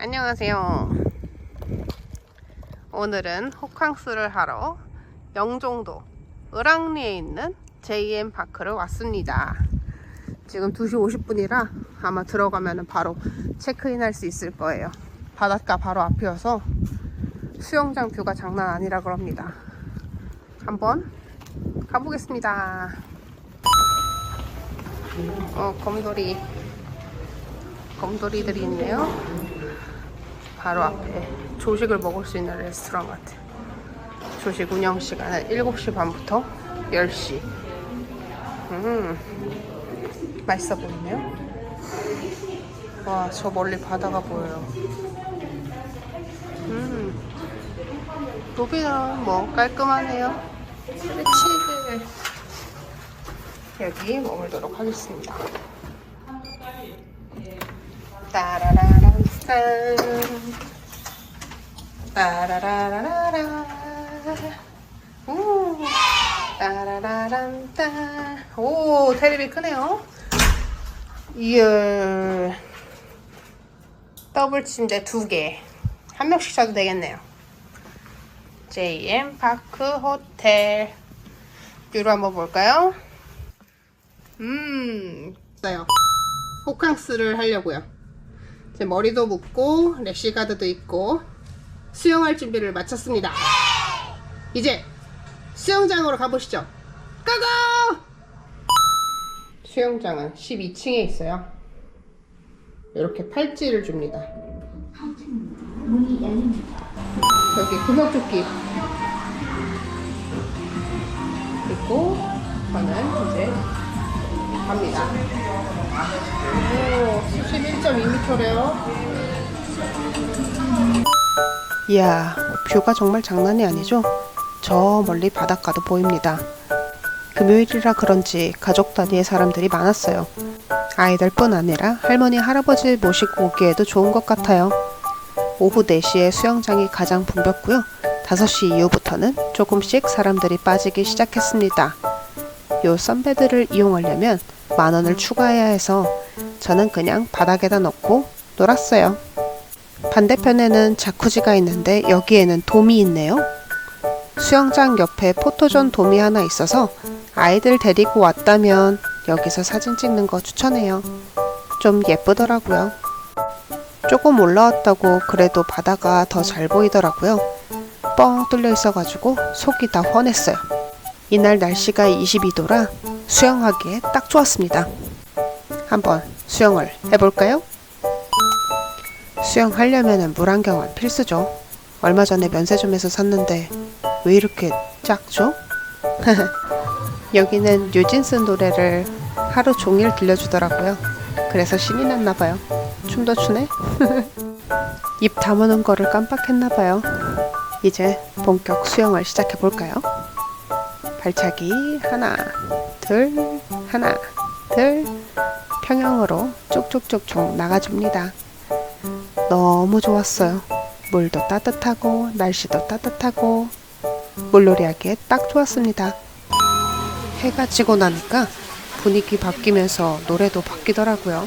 안녕하세요. 오늘은 호캉스를 하러 영종도 을왕리에 있는 JM 파크를 왔습니다. 지금 2시 50분이라 아마 들어가면 바로 체크인 할 수 있을 거예요. 바닷가 바로 앞이어서 수영장 뷰가 장난 아니라 그럽니다. 한번 가보겠습니다. 어, 검돌이. 검돌이들이 있네요. 바로 앞에 조식을 먹을 수 있는 레스토랑 같아요. 조식 운영 시간은 7시 반부터 10시. 음, 맛있어 보이네요. 와, 저 멀리 바다가 보여요. 음, 로비는 뭐 깔끔하네요. 치즈. 여기 머물도록 하겠습니다. 따라라란 짠. 따라라라라. 우. 따라라란 짠. 오, 테레비 크네요. 이열. 더블 침대 두 개. 한 명씩 자도 되겠네요. JM 파크 호텔. 뷰를 한번 볼까요? 음, 있어요. 호캉스를 하려고요. 제 머리도 묶고 래시가드도 있고 수영할 준비를 마쳤습니다. 이제 수영장으로 가보시죠. 고고! 수영장은 12층에 있어요. 이렇게 팔찌를 줍니다. 여기 구명조끼 있고 저는 이제 갑니다. 오, 11.2m래요. 이야, 뷰가 정말 장난이 아니죠? 저 멀리 바닷가도 보입니다. 금요일이라 그런지 가족 단위의 사람들이 많았어요. 아이들뿐 아니라 할머니, 할아버지 모시고 오기에도 좋은 것 같아요. 오후 4시에 수영장이 가장 붐볐고요. 5시 이후부터는 조금씩 사람들이 빠지기 시작했습니다. 요 썬베드를 이용하려면 만 원을 추가해야 해서 저는 그냥 바닥에다 넣고 놀았어요. 반대편에는 자쿠지가 있는데 여기에는 돔이 있네요. 수영장 옆에 포토존 돔이 하나 있어서 아이들 데리고 왔다면 여기서 사진 찍는 거 추천해요. 좀 예쁘더라고요. 조금 올라왔다고 그래도 바다가 더 잘 보이더라고요. 뻥 뚫려 있어가지고 속이 다 훤했어요. 이날 날씨가 22도라 수영하기에 딱 좋았습니다. 한번 수영을 해볼까요? 수영하려면 물안경은 필수죠. 얼마 전에 면세점에서 샀는데 왜 이렇게 작죠? 여기는 뉴진스 노래를 하루 종일 들려주더라고요. 그래서 신이 났나 봐요. 춤도 추네? 입 다무는 거를 깜빡했나 봐요. 이제 본격 수영을 시작해 볼까요? 발차기 하나, 둘, 하나, 둘, 평형으로 쭉쭉쭉쭉 나가줍니다. 너무 좋았어요. 물도 따뜻하고 날씨도 따뜻하고 물놀이 하기에 딱 좋았습니다. 해가 지고 나니까 분위기 바뀌면서 노래도 바뀌더라고요.